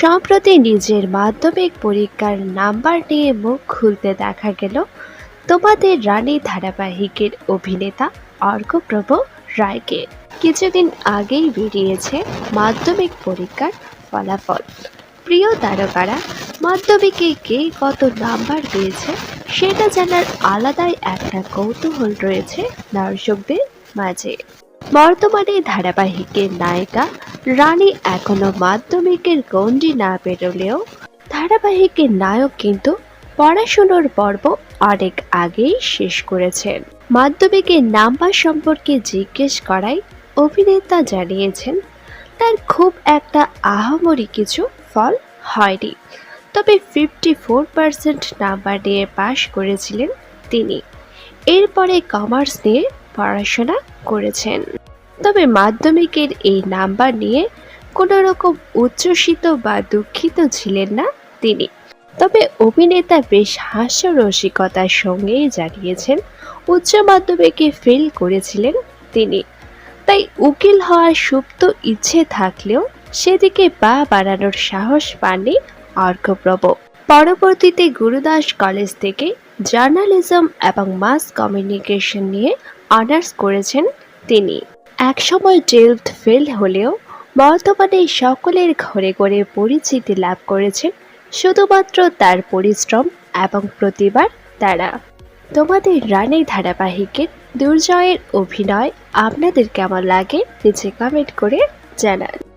সম্প্রতি নিজের মাধ্যমিক পরীক্ষার নাম্বার নিয়ে মুখ খুলতে দেখা গেল তোমাদের রানী ধারাবাহিকের অভিনেতা অর্কপ্রভ রায়কে। কিছুদিন আগেই বেরিয়েছে মাধ্যমিক পরীক্ষার ফলাফল। প্রিয় তারকারা, মাধ্যমিকে কে কত নাম্বার পেয়েছে সেটা জানার আলাদাই একটা কৌতূহল রয়েছে দর্শকদের মাঝে। বর্তমানে ধারাবাহিকের নায়িকা রানী এখনও মাধ্যমিকের গণ্ডি না বেরোলেও ধারাবাহিকের নায়ক কিন্তু পড়াশুনোর পর্ব অনেক আগেই শেষ করেছেন। মাধ্যমিকের নাম্বার সম্পর্কে জিজ্ঞেস করায় অভিনেতা জানিয়েছেন, তার খুব একটা আহামরি কিছু ফল হয়নি। তবে ফিফটি ফোর পার্সেন্ট নাম্বার নিয়ে পাশ করেছিলেন তিনি। এরপরে কমার্স নিয়ে পড়াশোনা করেছেন। তবে মাধ্যমিকের এই নাম্বার নিয়ে কোনো রকম উচ্ছ্বসিত বা দুঃখিত ছিলেন না তিনি। তবে অভিনেতা বেশ হাস্যরসিকতার সঙ্গেই জানিয়েছেন, উচ্চ মাধ্যমিকে ফেল করেছিলেন তিনি। তাই উকিল হওয়ার সুপ্ত ইচ্ছে থাকলেও সেদিকে পা বাড়ানোর সাহস পাননি অর্কপ্রভ। পরবর্তীতে গুরুদাস কলেজ থেকে জার্নালিজম এবং মাস কমিউনিকেশন নিয়ে অনার্স করেছেন তিনি। একসময় টুয়েলথ ফেল হলেও বর্তমানে সকলের ঘরে ঘরে পরিচিতি লাভ করেছে শুধুমাত্র তার পরিশ্রম এবং প্রতিবার তারা তোমাদের রানী ধারাবাহিকের দুর্জয়ের অভিনয় আপনাদের কেমন লাগে, নিচে কমেন্ট করে জানান।